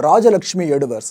ராஜலக்ஷ்மி எடுவர்ஸ்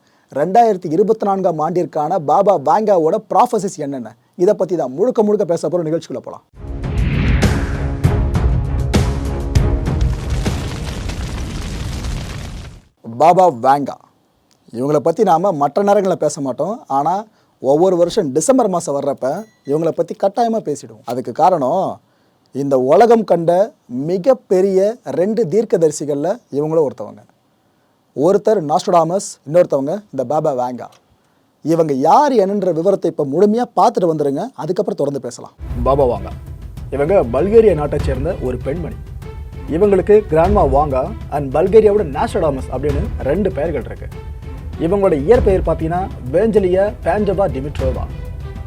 ரெண்டாயிரத்தி இருபத்தி நான்காம் ஆண்டிற்கான பாபா வாங்காவோட ப்ராஃபசஸ் என்னென்ன? இதை பற்றி தான் முழுக்க முழுக்க பேச போகிற நிகழ்ச்சிக்குள்ளே போகலாம் பாபா வேங்கா. இவங்களை பற்றி நாம் மற்ற நேரங்களில் பேச மாட்டோம். ஆனால் ஒவ்வொரு வருஷம் டிசம்பர் மாதம் வர்றப்ப இவங்களை பற்றி கட்டாயமாக பேசிடுவோம். அதுக்கு காரணம் இந்த உலகம் கண்ட மிகப்பெரிய ரெண்டு தீர்க்கதரிசிகளில் இவங்களும் ஒருத்தவங்க. ஒருத்தர் நாஸ்டோடாமஸ் இன்னொருத்தவங்க இந்த பாபா வேங்கா. இவங்க யார் என்னன்ற விவரத்தை இப்போ முழுமையாக பார்த்துட்டு வந்துடுங்க அதுக்கப்புறம் தொடர்ந்து பேசலாம். Baba Vanga. இவங்க பல்கேரியா நாட்டை சேர்ந்த ஒரு பெண்மணி. இவங்களுக்கு கிராண்ட்மா வாங்கா அண்ட் பல்கேரியாவோட நாஸ்டோடாமஸ் அப்படின்னு ரெண்டு பெயர்கள் இருக்கு. இவங்களோட இயற்பெயர் பார்த்தீங்கன்னா வேஞ்சலியா பேஞ்சபா டிமிட்ரோவா.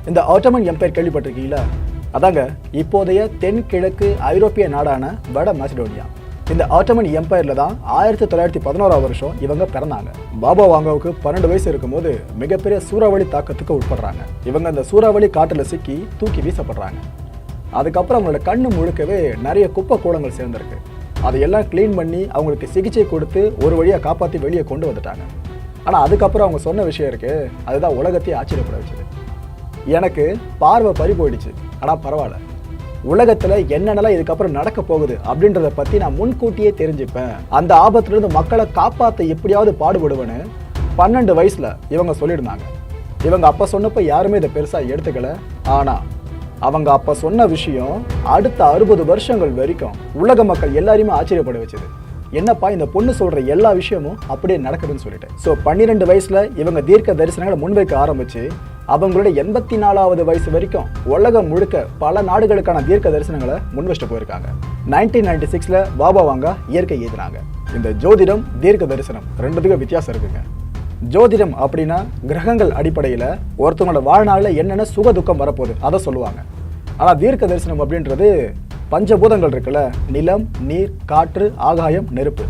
இந்த ஆட்டோமன் எம்பையர் கேள்விப்பட்டிருக்கீங்களா? அதாங்க இப்போதைய தென்கிழக்கு ஐரோப்பிய நாடான வட மாசிடோனியா. இந்த ஆட்டமன் எம்பையரில் தான் ஆயிரத்தி தொள்ளாயிரத்தி பதினோராம் வருஷம் இவங்க பிறந்தாங்க. பாபா வாங்காவுக்கு பன்னெண்டு வயசு இருக்கும்போது மிகப்பெரிய சூறாவளி தாக்கத்துக்கு உட்படுறாங்க. இவங்க அந்த சூறாவளி காட்டில் சிக்கி தூக்கி வீசப்படுறாங்க. அதுக்கப்புறம் அவங்களோட கண்ணு முழுக்கவே நிறைய குப்பை கூடங்கள் சேர்ந்துருக்கு. அதையெல்லாம் க்ளீன் பண்ணி அவங்களுக்கு சிகிச்சை கொடுத்து ஒரு வழியாக காப்பாற்றி வெளியே கொண்டு வந்துட்டாங்க. ஆனால் அதுக்கப்புறம் அவங்க சொன்ன விஷயம் இருக்குது அதுதான் உலகத்தையே ஆச்சரியப்பட வச்சது. எனக்கு பார்வை பறி போயிடுச்சு. ஆனால் பரவாயில்ல. உலகத்துல என்னென்னலாம் இதுக்கப்புறம் நடக்க போகுது அப்படின்றத பத்தி நான் முன்கூட்டியே தெரிஞ்சுப்பேன். அந்த ஆபத்துல இருந்து மக்களை காப்பாத்த எப்படியாவது பாடுபடுவேன்னு பன்னெண்டு வயசுல இவங்க சொல்லியிருந்தாங்க. இவங்க அப்ப சொன்னப்ப யாருமே இதை பெருசா எடுத்துக்கல. ஆனா அவங்க அப்ப சொன்ன விஷயம் அடுத்த அறுபது வருஷங்கள் வரைக்கும் உலக மக்கள் எல்லாரையுமே ஆச்சரியப்பட வச்சது. என்னப்பா இந்த பொண்ணு சொல்ற எல்லா விஷயமும் அப்படியே நடக்குதுன்னு சொல்லிட்டு ஸோ பன்னிரெண்டு வயசுல இவங்க தீர்க்க தரிசனங்களை முன்வைக்க ஆரம்பிச்சு அவங்களுடைய எண்பத்தி நாலாவது வயசு வரைக்கும் உலகம் முழுக்க பல நாடுகளுக்கான தீர்க்க தரிசனங்களை முன்வச்சிட்டு போயிருக்காங்க. நைன்டீன் நைன்டி சிக்ஸ்ல பாபா வாங்கா இயற்கை எழுதினாங்க இந்த ஜோதிடம் தீர்க்க தரிசனம் ரெண்டுத்துக்கும் வித்தியாசம் இருக்குங்க. ஜோதிடம் அப்படின்னா கிரகங்கள் அடிப்படையில் ஒருத்தவங்களோட வாழ்நாளில் என்னென்ன சுக துக்கம் வரப்போகுது அதை சொல்லுவாங்க. ஆனால் தீர்க்க தரிசனம் அப்படின்றது பஞ்சபூதங்கள் இருக்குல்ல? நிலம் நீர் காற்று ஆகாயம் நெருப்பு.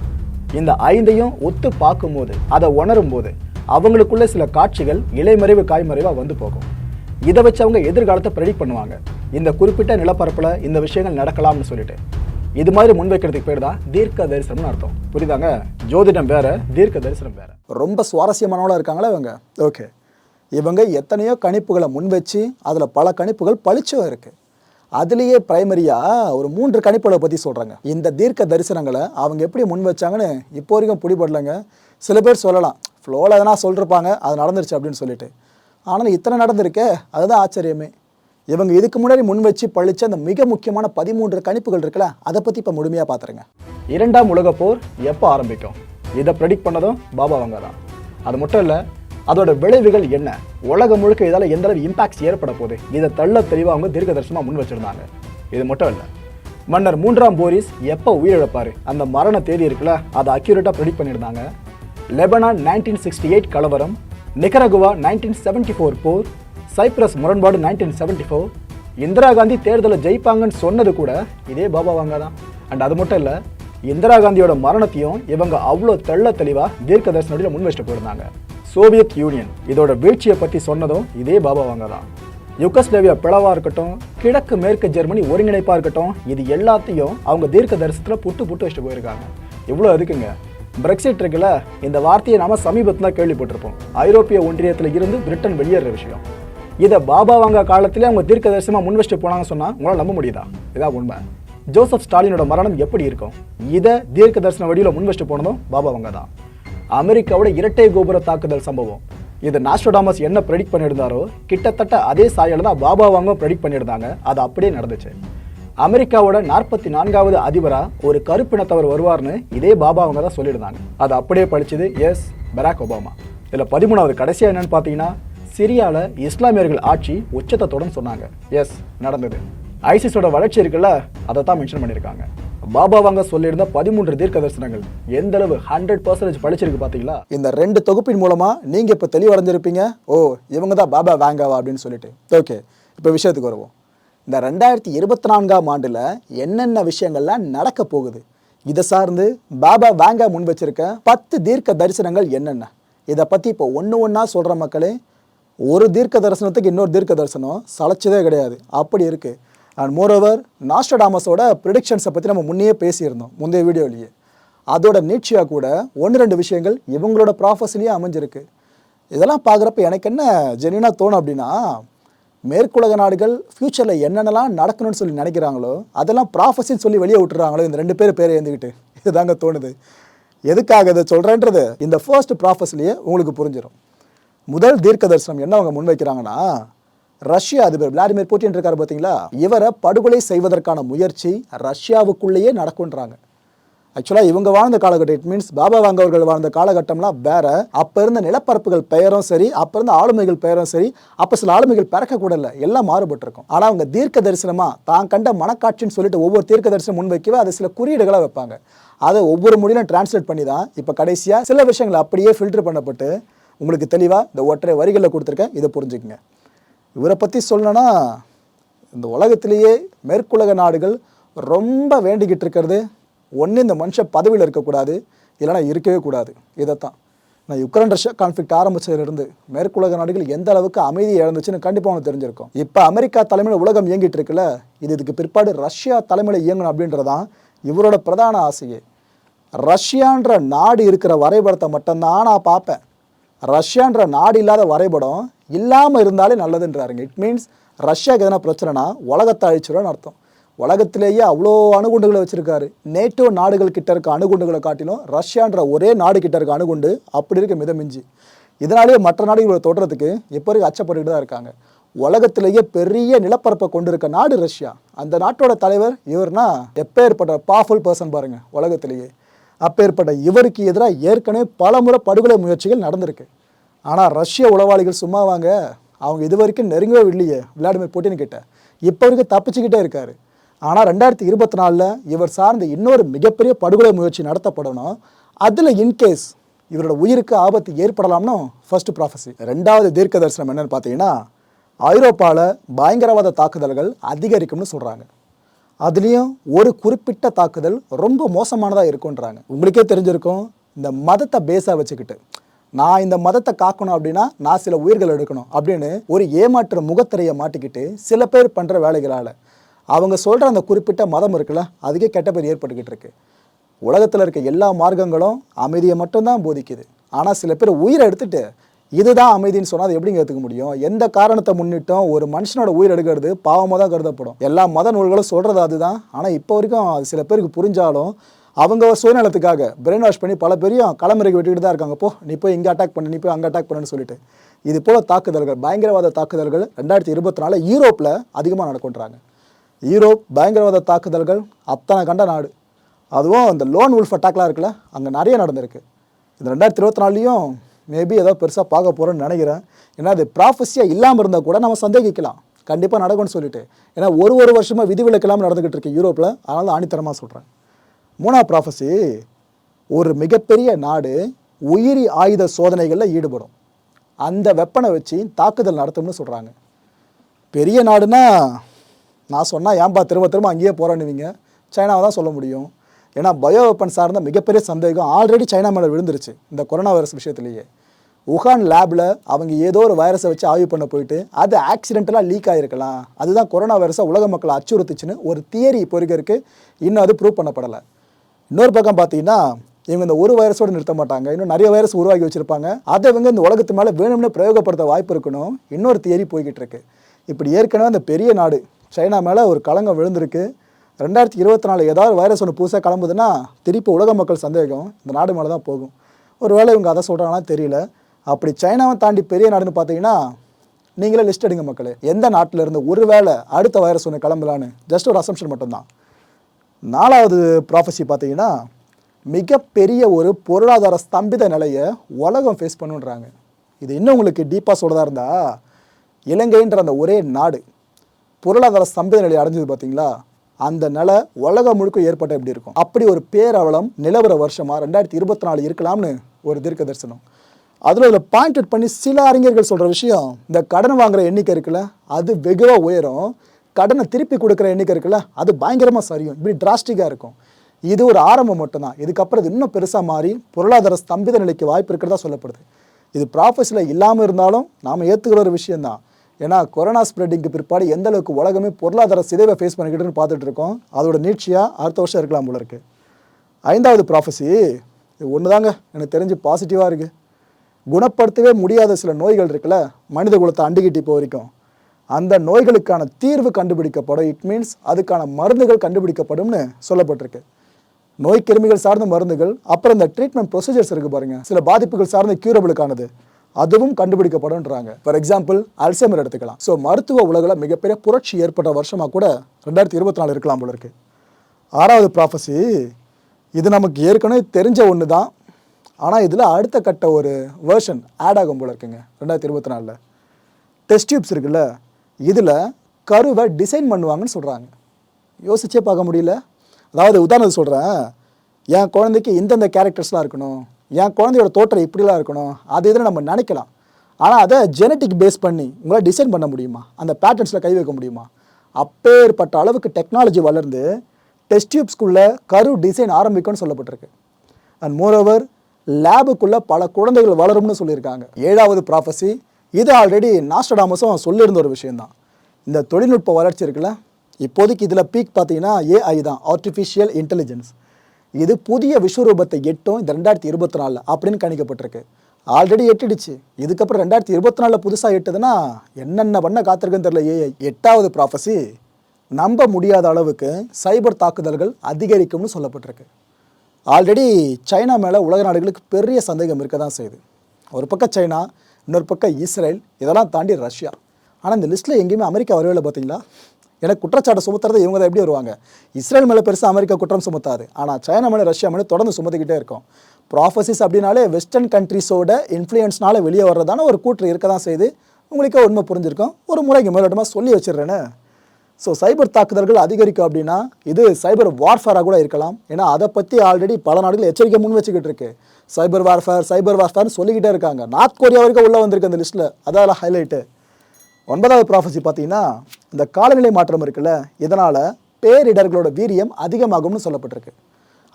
இந்த ஐந்தையும் ஒத்து பார்க்கும்போது அதை உணரும் போது அவங்களுக்குள்ள சில காட்சிகள் இலைமறைவு காய்மறைவாக வந்து போகும். இதை வச்சு அவங்க எதிர்காலத்தை ப்ரெடிக்ட் பண்ணுவாங்க. இந்த குறிப்பிட்ட நிலப்பரப்பில் இந்த விஷயங்கள் நடக்கலாம்னு சொல்லிட்டு. இது மாதிரி முன்வைக்கிறதுக்கு பேர் தான் தீர்க்க தரிசனம்னு அர்த்தம். புரியுதாங்க? ஜோதிடம் வேற தீர்க்க தரிசனம் வேற. ரொம்ப சுவாரஸ்யமானவளாக இருக்காங்களா இவங்க? ஓகே. இவங்க எத்தனையோ கணிப்புகளை முன்வச்சு அதில் பல கணிப்புகள் பளிச்சும் இருக்குது அதுலேயே பிரைமரியாக ஒரு மூன்று கணிப்புகளை பற்றி சொல்கிறாங்க இந்த தீர்க்க தரிசனங்களை அவங்க எப்படி முன் வச்சாங்கன்னு இப்போ வரைக்கும் பிடிபடலைங்க. சில பேர் சொல்லலாம் ஃப்ளோவில் எதனா சொல்லிருப்பாங்க அது நடந்துருச்சு அப்படின்னு சொல்லிட்டு. ஆனால் இத்தனை நடந்திருக்கே அதுதான் ஆச்சரியமே. இவங்க இதுக்கு முன்னாடி முன் வச்சு பழிச்ச அந்த மிக முக்கியமான பதிமூன்று கணிப்புகள் இருக்குல்ல அதை பற்றி இப்போ முழுமையாக பார்த்துருங்க இரண்டாம் உலகப்போர் எப்போ ஆரம்பிக்கும்? இதை ப்ரெடிக்ட் பண்ணதும் பாபா அவங்க தான். அது மட்டும் இல்லை அதோட விளைவுகள் என்ன? உலகம் முழுக்க இதால் எந்த அளவு இம்பாக்ட்ஸ் ஏற்பட போகுது? இதை தள்ள தெளிவாக அவங்க தீர்க்க தரிசனமாக முன் வச்சிருந்தாங்க. இது மட்டும் இல்லை மன்னர் மூன்றாம் போரிஸ் எப்போ உயிரிழப்பாரு? அந்த மரண தேதி இருக்குல்ல அதை அக்யூரேட்டாக ப்ரெடிக்ட் பண்ணியிருந்தாங்க. லெபனான் நைன்டீன் சிக்ஸ்டி எயிட் கலவரம் நிகரகுவா நைன்டீன் செவன்டி ஃபோர் போர் சைப்ரஸ் முரண்பாடு nineteen seventy four Indira Gandhi தேர்தலை ஜெயிப்பாங்கன்னு சொன்னது கூட இதே பாபா வாங்க தான். அண்ட் அது மட்டும் இல்லை இந்திரா காந்தியோட மரணத்தையும் இவங்க அவ்வளோ தெள்ள தெளிவாக தீர்க்க தரிசனத்தில் முன் வச்சுட்டு போயிருந்தாங்க. Soviet Union. இதோட வீழ்ச்சியை பற்றி சொன்னதும் இதே பாபா வாங்க தான். யுகஸ்லேவியா பிளவாக இருக்கட்டும் கிழக்கு மேற்கு ஜெர்மனி ஒருங்கிணைப்பாக இருக்கட்டும் இது எல்லாத்தையும் அவங்க தீர்க்க தரிசனத்தில் புட்டு புட்டு வச்சுட்டு போயிருக்காங்க. இவ்வளோ எதுக்குங்க? பிரெக்சிட் இருக்குல்ல இந்த வார்த்தையை நாம சமீபத்தில் தான் கேள்விப்பட்டிருப்போம். ஐரோப்பிய ஒன்றியத்தில் இருந்து பிரிட்டன் வெளியேற விஷயம். இதை பாபா வாங்க காலத்திலே அவங்க தீர்க்க தரிசனமாக முன் வச்சுட்டு போனாங்கன்னு சொன்னால் உங்களால் நம்ப முடியுதா? இதான் உண்மை. ஜோசப் ஸ்டாலினோட மரணம் எப்படி இருக்கும்? இதை தீர்க்க தரிசன வழியில் முன் வச்சுட்டு போனதும் பாபா வாங்க தான். அமெரிக்காவோட இரட்டை கோபுர தாக்குதல் சம்பவம். இது நாஸ்டோடாமஸ் என்ன ப்ரெடிக்ட் பண்ணியிருந்தாரோ கிட்டத்தட்ட அதே சாயல தான் பாபா வாங்க ப்ரெடிக்ட் பண்ணியிருந்தாங்க. அது அப்படியே நடந்துச்சு. அமெரிக்காவோட நாற்பத்தி நான்காவது அதிபராக ஒரு கருப்பினத்தவர் வருவார்னு இதே பாபா அவங்க தான் சொல்லியிருந்தாங்க. அது அப்படியே படிச்சது எஸ் பராக் ஒபாமா. இதில் பதிமூணாவது கடைசியாக என்னன்னு பார்த்தீங்கன்னா சிரியாவில் இஸ்லாமியர்கள் ஆட்சி உச்சத்தை தொடர்ந்து சொன்னாங்க. எஸ் நடந்தது. ஐசிஸோட வளர்ச்சி இருக்குல்ல அதை தான் மென்ஷன் பண்ணியிருக்காங்க. பாபா வாங்க சொல்லியிருந்த பதிமூன்று தீர்க்க தரிசனங்கள் எந்த அளவு ஹண்ட்ரட் பர்சன்டேஜ் படிச்சிருக்கு பார்த்தீங்களா இந்த ரெண்டு தொகுப்பின் மூலமா நீங்க இப்போ தெளிவடைஞ்சிருப்பீங்க. ஓ இவங்க தான் பாபா வாங்காவா அப்படின்னு சொல்லிட்டு. ஓகே இப்போ விஷயத்துக்கு வருவோம். இந்த ரெண்டாயிரத்தி இருபத்தி நான்காம் ஆண்டில் என்னென்ன விஷயங்கள்லாம் நடக்க போகுது? இதை சார்ந்து பாபா வாங்கா முன் வச்சிருக்க பத்து தீர்க்க தரிசனங்கள் என்னென்ன? இதை பற்றி இப்போ ஒன்று ஒன்றா சொல்கிற மக்களே ஒரு தீர்க்க தரிசனத்துக்கு இன்னொரு தீர்க்க தரிசனம் சளைச்சதே கிடையாது. அப்படி இருக்குது அண்ட் மோரோவர் நாஸ்டடாமஸோட ப்ரிடிக்ஷன்ஸை பற்றி நம்ம முன்னையே பேசியிருந்தோம் முந்தைய வீடியோலேயே. அதோட நீட்சியாக கூட ஒன்று ரெண்டு விஷயங்கள் இவங்களோட ப்ராஃபஸ்லேயே அமைஞ்சிருக்கு. இதெல்லாம் பார்க்குறப்ப எனக்கு என்ன ஜெனினாக தோணும் அப்படின்னா மேற்குலக நாடுகள் ஃப்யூச்சரில் என்னென்னலாம் நடக்கணும்னு சொல்லி நினைக்கிறாங்களோ அதெல்லாம் ப்ராஃபஸின்னு சொல்லி வெளியே விட்டுறாங்களோ இந்த ரெண்டு பேர் பேர் ஏந்துக்கிட்டு. இதுதாங்க தோணுது. எதுக்காக இதை சொல்கிறேன்றது இந்த ஃபர்ஸ்ட் ப்ராஃபஸ்லேயே உங்களுக்கு புரிஞ்சிடும் முதல் தீர்க்க தரிசனம் என்ன அவங்க முன்வைக்கிறாங்கன்னா ரஷ்ய அதிபர் விளாடிமிர் புட்டின் இருக்காரு பார்த்தீங்களா? இவரை படுகொலை செய்வதற்கான முயற்சி ரஷ்யாவுக்குள்ளேயே நடக்குன்றாங்க ஆக்சுவலாக இவங்க வாழ்ந்த காலகட்டம் இட் மீன்ஸ் பாபா வாங்க அவர்கள் வாழ்ந்த காலகட்டம்லாம் வேற. அப்போ இருந்த நிலப்பரப்புகள் பெயரும் சரி அப்போ இருந்த ஆளுமைகள் பெயரும் சரி அப்போ சில ஆளுமைகள் பிறக்க கூட இல்லை. எல்லாம் மாறுபட்டிருக்கும். ஆனால் அவங்க தீர்க்க தரிசனமாக தான் கண்ட மனக்காட்சின்னு சொல்லிட்டு ஒவ்வொரு தீர்க்க தரிசனம் முன்வைக்கவே அது சில குறியீடுகளாக வைப்பாங்க. அதை ஒவ்வொரு மொழியிலும் டிரான்ஸ்லேட் பண்ணி தான் இப்போ கடைசியாக சில விஷயங்கள் அப்படியே ஃபில்டர் பண்ணப்பட்டு உங்களுக்கு தெளிவாக இந்த ஒற்றை வரிகளில் கொடுத்துருக்கேன். இதை புரிஞ்சுக்கங்க. இவரை பற்றி சொல்லணும்னா இந்த உலகத்திலேயே மேற்குலக நாடுகள் ரொம்ப வேண்டிக்கிட்டு இருக்கிறது. ஒன்று இந்த மனுஷன் பதவியில் இருக்கக்கூடாது. இல்லைனா இருக்கவே கூடாது. இதைத்தான். நான் யுக்ரைன் ரஷ்யா கான்ஃப்ளிக்ட் ஆரம்பிச்சதுலேருந்து மேற்குலக நாடுகள் எந்த அளவுக்கு அமைதி இழந்துச்சுன்னு கண்டிப்பாக உங்களுக்கு தெரிஞ்சிருக்கும். இப்போ அமெரிக்கா தலைமையில் உலகம் இயங்கிட்டு இருக்குல்ல இது இதுக்கு பிற்பாடு ரஷ்யா தலைமையில் இயங்கணும் அப்படின்றதான் இவரோட பிரதான ஆசையே. ரஷ்யான்ற நாடு இருக்கிற வரைபடத்தை மட்டும்தான் நான் பார்ப்பேன். ரஷ்யான்ற நாடு இல்லாத வரைபடம் இல்லாமல் இருந்தாலே நல்லதுன்றாருங்க. இட் மீன்ஸ் ரஷ்யாவுக்கு எதனா பிரச்சனைனா உலகத்தை அழிச்சிடும்னு அர்த்தம். உலகத்திலேயே அவ்வளோ அணுகுண்டுகளை வச்சுருக்காரு. நேட்டோ நாடுகள் கிட்ட இருக்க அணுகுண்டுகளை காட்டிலும் ரஷ்யான்ற ஒரே நாடு கிட்ட இருக்க அணுகுண்டு அப்படி இருக்க மிதமிஞ்சி இதனாலேயே மற்ற நாடுகளை தொடுறதுக்கு இப்போ வரைக்கும் அச்சப்பட்டுட்டு தான் இருக்காங்க. உலகத்திலேயே பெரிய நிலப்பரப்பை கொண்டு இருக்க நாடு ரஷ்யா. அந்த நாட்டோட தலைவர் இவர்னா எப்பேற்பட்ட பவர்ஃபுல் பர்சன் பாருங்கள் உலகத்திலேயே. அப்பேற்பட்ட இவருக்கு எதிராக ஏற்கனவே பலமுறை படுகொலை முயற்சிகள் நடந்திருக்கு. ஆனால் ரஷ்ய உளவாளிகள் சும்மா வாங்க அவங்க இது வரைக்கும் நெருங்கவே இல்லையே விளாடிமிர் புட்டின் கிட்ட. இப்போ வரைக்கும் தப்பிச்சுக்கிட்டே இருக்கார். ஆனால் ரெண்டாயிரத்தி இருபத்தி நாலில் இவர் சார்ந்த இன்னொரு மிகப்பெரிய படுகொலை முயற்சி நடத்தப்படணும். அதில் இன்கேஸ் இவரோட உயிருக்கு ஆபத்து ஏற்படலாம்னு ஃபர்ஸ்ட் ப்ராஃபஸி ரெண்டாவது தீர்க்க தரிசனம் என்னன்னு பார்த்தீங்கன்னா ஐரோப்பாவில் பயங்கரவாத தாக்குதல்கள் அதிகரிக்கும்னு சொல்கிறாங்க அதுலேயும் ஒரு குறிப்பிட்ட தாக்குதல் ரொம்ப மோசமானதாக இருக்குன்றாங்க உங்களுக்கே தெரிஞ்சிருக்கும் இந்த மதத்தை பேஸாக வச்சுக்கிட்டு. நான் இந்த மதத்தை காக்கணும் அப்படின்னா நான் சில உயிர்கள் எடுக்கணும் அப்படின்னு ஒரு ஏமாற்று முகத்திரையை மாட்டிக்கிட்டு சில பேர் பண்ணுற வேலைகளால். அவங்க சொல்கிற அந்த குறிப்பிட்ட மதம் இருக்குல்ல அதுக்கே கெட்ட பேர் ஏற்பட்டுக்கிட்டு இருக்கு. உலகத்தில் இருக்க எல்லா மார்க்கங்களும் அமைதியை மட்டும்தான் போதிக்குது. ஆனால் சில பேர் உயிரை எடுத்துகிட்டு இதுதான் அமைதின்னு சொன்னால் அது எப்படிங்க ஏற்றுக்க முடியும்? எந்த காரணத்தை முன்னிட்டும் ஒரு மனுஷனோட உயிர் எடுக்கிறது பாவமாக தான் கருதப்படும். எல்லா மத நூல்களும் சொல்கிறது அதுதான். ஆனால் இப்போ வரைக்கும் அது சில பேருக்கு புரிஞ்சாலும் அவங்க சுயநலத்துக்காக பிரெயின் வாஷ் பண்ணி பல பெரியும் களமிறக்கி விட்டுக்கிட்டு தான் இருக்காங்க. போ நீ போய் இங்கே அட்டாக் பண்ணு நீ போய் அங்கே அட்டாக் பண்ணுன்னு சொல்லிட்டு. இது போல தாக்குதல்கள் பயங்கரவாத தாக்குதல்கள் ரெண்டாயிரத்தி இருபத்தி நாலு யூரோப்பில் அதிகமாக நடக்கின்றாங்க யூரோப் பயங்கரவாத தாக்குதல்கள் அத்தனை கண்ட நாடு. அதுவும் அந்த லோன் உல்ஃப் அட்டாக்லாம் இருக்குல்ல அங்கே நிறைய நடந்திருக்கு. இந்த ரெண்டாயிரத்தி இருபத்தி நாலுலேயும் மேபி ஏதோ பெருசாக பார்க்க போகிறோன்னு நினைக்கிறேன். ஏன்னா அது ப்ராஃபஸியாக இல்லாமல் இருந்தால் கூட நம்ம சந்தேகிக்கலாம். கண்டிப்பாக நடக்கும்னு சொல்லிட்டு. ஏன்னா ஒரு ஒரு வருஷமாக விதிவிலக்கெல்லாம் நடந்துக்கிட்டு இருக்கு யூரோப்பில் அதனால் ஆணித்தரமாக சொல்கிறேன் மூணா ப்ராஃபஸி ஒரு மிகப்பெரிய நாடு உயிரி ஆயுத சோதனைகளில் ஈடுபடும். அந்த வெப்பனை வச்சு தாக்குதல் நடத்தும்னு சொல்கிறாங்க பெரிய நாடுனா நான் சொன்னால் ஏன்பா திரும்ப திரும்ப அங்கேயே போகிறேன்னுவீங்க சைனாவை தான் சொல்ல முடியும். ஏன்னா பயோ வெப்பன் சார்ந்த மிகப்பெரிய சந்தேகம் ஆல்ரெடி சைனா மேலே விழுந்துருச்சு இந்த கொரோனா வைரஸ் விஷயத்துலேயே. உஹான் லேபில் அவங்க ஏதோ ஒரு வைரஸை வச்சு ஆய்வு பண்ண போயிட்டு அது ஆக்சிடென்டலாக லீக் ஆகிருக்கலாம் அதுதான் கொரோனா வைரஸை உலக மக்களை அச்சுறுத்துச்சுன்னு ஒரு தியரி இப்போ இருக்க. இன்னும் அது ப்ரூவ் பண்ணப்படலை. இன்னொரு பக்கம் பார்த்தீங்கன்னா இவங்க இந்த ஒரு வைரஸோடு நிறுத்த மாட்டாங்க. இன்னும் நிறைய வைரஸ் உருவாக்கி வச்சுருப்பாங்க. அதை இவங்க இந்த உலகத்து மேலே வேணும்னு பிரயோகப்படுத்த வாய்ப்பு இருக்கணும். இன்னொரு தியரி போய்கிட்டு இருக்கு. இப்படி ஏற்கனவே அந்த பெரிய நாடு சைனா மேலே ஒரு களங்கம் விழுந்திருக்கு. ரெண்டாயிரத்தி இருபத்தி நாலு ஏதாவது வைரஸ் ஒன்று புதுசாக கிளம்புதுன்னா திருப்பி உலக மக்கள் சந்தேகம். இந்த நாடு மேலே தான் போகும். ஒருவேளை இவங்க அதை சொல்கிறாங்கன்னா தெரியல. அப்படி சைனாவை தாண்டி பெரிய நாடுன்னு பார்த்தீங்கன்னா நீங்களே லிஸ்ட் எடுங்க மக்களே. எந்த நாட்டில் இருந்து ஒரு வேளை அடுத்த வைரஸ் ஒன்று கிளம்பலான்னு ஜஸ்ட் ஒரு அசம்ஷன் மட்டும்தான். நாலாவது ப்ராஃபஸி பார்த்தீங்கன்னா மிகப்பெரிய ஒரு பொருளாதார ஸ்தம்பித நிலையை உலகம் ஃபேஸ் பண்ணுன்றாங்க. இது இன்னும் உங்களுக்கு டீப்பாக சொல்கிறதா இருந்தால் இலங்கைன்ற அந்த ஒரே நாடு பொருளாதார ஸ்தம்பித நிலையை அடைஞ்சது பார்த்தீங்களா? அந்த நிலை உலகம் முழுக்க ஏற்பட்ட எப்படி இருக்கும்? அப்படி ஒரு பேரவலம் நிலவர வருஷமா ரெண்டாயிரத்தி இருபத்தி நாலு இருக்கலாம்னு ஒரு தீர்க்க தரிசனம் அதில் அதில் பாயிண்ட் அவுட் பண்ணி சில அறிஞர்கள் சொல்கிற விஷயம் இந்த கடன் வாங்குற எண்ணிக்கை இருக்குல்ல அது வெகுவாக உயரும். கடனை திருப்பி கொடுக்குற எண்ணிக்கை இருக்குல்ல அது பயங்கரமாக சரியும். இப்படி டிராஸ்டிக்காக இருக்கும். இது ஒரு ஆரம்பம் மட்டும்தான். இதுக்கப்புறம் இது இன்னும் பெருசாக மாறி பொருளாதார ஸ்தம்பித நிலைக்கு வாய்ப்பு இருக்கிறதா சொல்லப்படுது. இது ப்ராஃபஸில் இல்லாமல் இருந்தாலும் நாம் ஏற்றுக்கிற ஒரு விஷயம்தான். ஏன்னா கொரோனா ஸ்ப்ரெட்டிங்க்கு பிற்பாடு எந்த அளவுக்கு உலகமே பொருளாதார சிதைவை ஃபேஸ் பண்ணிக்கிட்டுன்னு பார்த்துட்டு இருக்கோம் அதோட நீட்சியாக அடுத்த வருஷம் இருக்கலாம் போல இருக்கு. ஐந்தாவது ப்ராஃபஸி இது ஒன்று தாங்க எனக்கு தெரிஞ்சு பாசிட்டிவாக இருக்குது குணப்படுத்தவே முடியாத சில நோய்கள் இருக்குல்ல மனித குலத்தை அண்டிக்கிட்டு இப்போ வரைக்கும். அந்த நோய்களுக்கான தீர்வு கண்டுபிடிக்கப்படும். இட் மீன்ஸ் அதுக்கான மருந்துகள் கண்டுபிடிக்கப்படும்னு சொல்லப்பட்டிருக்கு. நோய் கிருமிகள் சார்ந்த மருந்துகள் அப்புறம் இந்த ட்ரீட்மெண்ட் ப்ரொசீஜர்ஸ் இருக்குது பாருங்கள் சில பாதிப்புகள் சார்ந்த க்யூரபிளுக்கானது அதுவும் கண்டுபிடிக்கப்படும்ன்றாங்க. ஃபார் எக்ஸாம்பிள் அல்சைமர் எடுத்துக்கலாம். ஸோ மருத்துவ உலகில் மிகப்பெரிய புரட்சி ஏற்பட்ட வருஷமாக கூட ரெண்டாயிரத்தி இருபத்தி நாலு இருக்கலாம் போல இருக்கு. ஆறாவது ப்ராஃபஸி இது நமக்கு ஏற்கனவே தெரிஞ்ச ஒன்று தான். ஆனால் இதில் அடுத்த கட்ட ஒரு வேர்ஷன் ஆட் ஆகும் போல இருக்குங்க ரெண்டாயிரத்தி இருபத்தி நாலில். டெஸ்ட் டியூப்ஸ் இருக்குல்ல இதில் கருவை டிசைன் பண்ணுவாங்கன்னு சொல்கிறாங்க யோசிச்சே பார்க்க முடியல. அதாவது உதாரணத்துக்கு சொல்கிறேன் என் குழந்தைக்கு இந்தந்த கேரக்டர்ஸ்லாம் இருக்கணும். என் குழந்தையோட தோற்றம் இப்படிலாம் இருக்கணும் அது இதில் நம்ம நினைக்கலாம். ஆனால் அதை ஜெனட்டிக் பேஸ் பண்ணி உங்களால் டிசைன் பண்ண முடியுமா? அந்த பேட்டர்ன்ஸில் கை வைக்க முடியுமா? அப்பேற்பட்ட அளவுக்கு டெக்னாலஜி வளர்ந்து டெஸ்ட் டியூப்ஸ்குள்ளே கரு டிசைன் ஆரம்பிக்கும்னு சொல்லப்பட்டிருக்கு. அண்ட் மோரோவர் லேபுக்குள்ளே பல குழந்தைகள் வளரும்னு சொல்லியிருக்காங்க. ஏழாவது ப்ராஃபஸி இது ஆல்ரெடி நாஸ்டடாமஸும் சொல்லியிருந்த ஒரு விஷயந்தான் இந்த தொழில்நுட்ப வளர்ச்சி இருக்குல்ல இப்போதைக்கு இதில் பீக் பார்த்தீங்கன்னா ஏஐ தான் ஆர்டிஃபிஷியல் இன்டெலிஜென்ஸ் இது புதிய விஸ்வரூபத்தை எட்டும் இந்த ரெண்டாயிரத்தி இருபத்தி நாலில் அப்படின்னு கணிக்கப்பட்டிருக்கு. ஆல்ரெடி எட்டிடுச்சு. இதுக்கப்புறம் ரெண்டாயிரத்தி இருபத்தி நாலில் புதுசாக எட்டுதுன்னா என்னென்ன பண்ண காத்திருக்குன்னு தெரியல ஏஐ எட்டாவது ப்ராஃபஸி நம்ப முடியாத அளவுக்கு சைபர் தாக்குதல்கள் அதிகரிக்கும்னு சொல்லப்பட்டிருக்கு. ஆல்ரெடி சைனா மேலே உலக நாடுகளுக்கு பெரிய சந்தேகம் இருக்க தான் செய்யுது. ஒரு பக்கம் சைனா இன்னொரு பக்கம் இஸ்ரேல் இதெல்லாம் தாண்டி ரஷ்யா. ஆனால் இந்த லிஸ்ட்டில் எங்கேயுமே அமெரிக்கா வரவே இல்லை பார்த்தீங்களா? எனக்கு குற்றச்சாட்டு சுமத்துறது இவங்க தான் எப்படி வருவாங்க? இஸ்ரேல் மேலே பெருசாக அமெரிக்கா குற்றம் சுமத்தாது. ஆனால் சைனா மேலே ரஷ்யா மேலே தொடர்ந்து சுமத்திக்கிட்டே இருக்கும். ப்ராஃபசிஸ் அப்படின்னாலே வெஸ்டர்ன் கண்ட்ரிஸோட இன்ஃப்ளூயன்ஸ்னால வெளியே வர்றதான ஒரு கூற்று இருக்க தான் செய்து உங்களுக்கே உண்மை புரிஞ்சிருக்கும். ஒரு முறைக்கு மேலோட்டமாக சொல்லி வச்சிடுறேன்னு ஸோ சைபர் தாக்குதல்கள் அதிகரிக்கும் அப்படின்னா இது சைபர் வார்ஃபேராக கூட இருக்கலாம். ஏன்னா அதை பற்றி ஆல்ரெடி பல நாடுகள் எச்சரிக்கை முன் வச்சுக்கிட்டு இருக்கு. சைபர் வார்ஃபேர் சைபர் வார்ஃபேர்னு சொல்லிக்கிட்டே இருக்காங்க. நார்த் கொரியா வரைக்கும் உள்ளே வந்திருக்கு அந்த லிஸ்ட்டில் அதான் ஹைலைட்டு ஒன்பதாவது ப்ராஃபஸி பார்த்தீங்கன்னா இந்த காலநிலை மாற்றம் இருக்குல்ல இதனால் பேரிடர்களோட வீரியம் அதிகமாகும்னு சொல்லப்பட்டிருக்கு.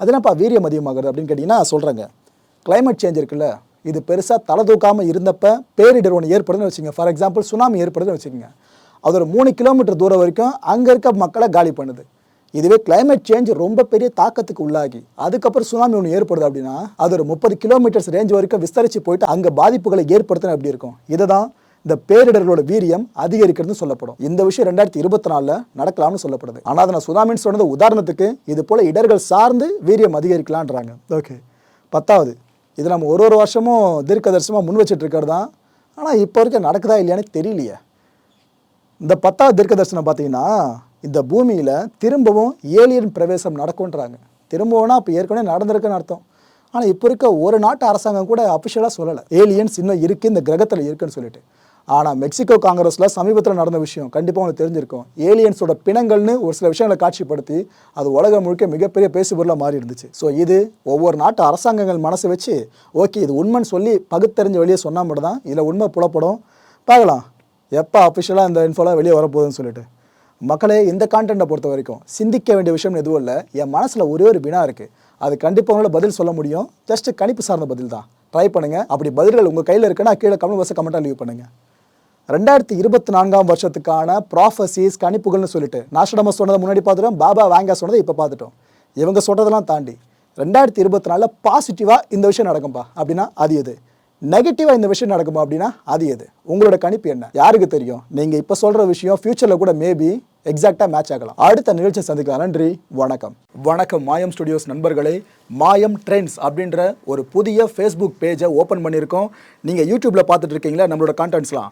அது வீரியம் அதிகமாகுது அப்படின்னு கேட்டிங்கன்னா சொல்கிறேங்க கிளைமேட் சேஞ்ச் இருக்குல்ல இது பெருசாக தலை தூக்காமல் இருந்தப்ப பேரிடர் ஒன்று ஏற்படுதுன்னு வச்சுங்க ஃபார் எக்ஸாம்பிள் சுனாமி ஏற்படுதுன்னு வச்சுக்கோங்க. அது ஒரு மூணு கிலோமீட்டர் தூரம் வரைக்கும் அங்கே இருக்க மக்களை காலி பண்ணுது. இதுவே கிளைமேட் சேஞ்ச் ரொம்ப பெரிய தாக்கத்துக்கு உள்ளாகி அதுக்கப்புறம் சுனாமி ஒன்று ஏற்படுது அப்படின்னா அது ஒரு முப்பது கிலோமீட்டர்ஸ் ரேஞ்ச் வரைக்கும் விஸ்தரித்து போயிட்டு அங்கே பாதிப்புகளை ஏற்படுத்தின எப்படி இருக்கும். இதுதான் இந்த பேரிடர்களோட வீரியம் அதிகரிக்கிறதுன்னு சொல்லப்படும். இந்த விஷயம் ரெண்டாயிரத்தி இருபத்தி நாலில் நடக்கலாம்னு சொல்லப்படுது. ஆனால் அதை நான் சுனாமின்னு சொன்னது உதாரணத்துக்கு இது போல இடர்கள் சார்ந்து வீரியம் அதிகரிக்கலான்றாங்க. ஓகே. பத்தாவது இது நம்ம ஒரு ஒரு வருஷமும் தீர்க்கதரிசனமாக முன் வச்சுட்டு இருக்கிறது தான் ஆனால் இப்போ வரைக்கும் நடக்குதா இல்லையான்னு தெரியலையே. இந்த பத்தாவது தீர்க்கதரிசனம் பார்த்தீங்கன்னா இந்த பூமியில் திரும்பவும் ஏலியன் பிரவேசம் நடக்கும்ன்றாங்க. திரும்பவும்னா இப்போ ஏற்கனவே நடந்திருக்குன்னு அர்த்தம். ஆனால் இப்போ இருக்க ஒரு நாட்டு அரசாங்கம் கூட அஃபிஷியலாக சொல்லலை. ஏலியன்ஸ் இன்னும் இருக்குது இந்த கிரகத்தில் இருக்குன்னு சொல்லிட்டு. ஆனால் மெக்சிகோ காங்கிரஸில் சமீபத்தில் நடந்த விஷயம் கண்டிப்பாக உங்களுக்கு தெரிஞ்சிருக்கும். ஏலியன்ஸோட பிணங்கள்னு ஒரு சில விஷயங்களை காட்சிப்படுத்தி அது உலகம் முழுக்க மிகப்பெரிய பேசுபொருளாக மாறி இருந்துச்சு ஸோ இது ஒவ்வொரு நாட்டு அரசாங்கங்கள் மனசு வச்சு ஓகே இது உண்மைன்னு சொல்லி பகுத்தறிஞ்ச வெளியே சொன்னால் மட்டும் தான் இதில் உண்மை புலப்படும். பார்க்கலாம். எப்போ அஃபிஷியலாக இந்த இன்ஃபோலாம் வெளியே வரப்போகுதுன்னு சொல்லிட்டு. மக்களே இந்த கான்டென்ட்டை பொறுத்த வரைக்கும் சிந்திக்க வேண்டிய விஷயம் எதுவும் இல்லை. என் மனசில் ஒரே ஒரு வினா இருக்குது அது கண்டிப்பாக உங்களால் பதில் சொல்ல முடியும். ஜஸ்ட் கணிப்பு சார்ந்த பதில் தான். ட்ரை பண்ணுங்கள் அப்படி பதில்கள் உங்கள் கையில் இருக்குன்னா கீழே கமெண்ட் பாக்ஸை கமெண்ட்டாக லீவ் பண்ணுங்கள் ரெண்டாயிரத்தி இருபத்தி நான்காம் வருஷத்துக்கான ப்ராஃபஸிஸ் கணிப்புகள்னு சொல்லிட்டு. நாஷடமஸ் சொன்னதை முன்னாடி பார்த்துட்டோம் பாபா வாங்க சொன்னதை இப்போ பார்த்துட்டோம். இவங்க சொல்கிறதெல்லாம் தாண்டி ரெண்டாயிரத்தி இருபத்தி நாலில் பாசிட்டிவாக இந்த விஷயம் நடக்கும்பா? அப்படின்னா அது எது? நெகட்டிவாக இந்த விஷயம் நடக்குமா அப்படின்னா அது எது? உங்களோட கணிப்பு என்ன? யாருக்கு தெரியும்? நீங்கள் இப்போ சொல்கிற விஷயம் ஃப்யூச்சரில் கூட மேபி எக்ஸாக்டாக மேட்ச் ஆகலாம். அடுத்த நிகழ்ச்சி சந்திக்கலாம். நன்றி வணக்கம். வணக்கம் மாயம் ஸ்டுடியோஸ் நண்பர்களே. மாயம் ட்ரெண்ட்ஸ் அப்படின்ற ஒரு புதிய ஃபேஸ்புக் பேஜை ஓப்பன் பண்ணியிருக்கோம். நீங்கள் யூடியூப்பில் பார்த்துட்டு இருக்கீங்களா? நம்மளோட கான்டென்ட்ஸ்லாம்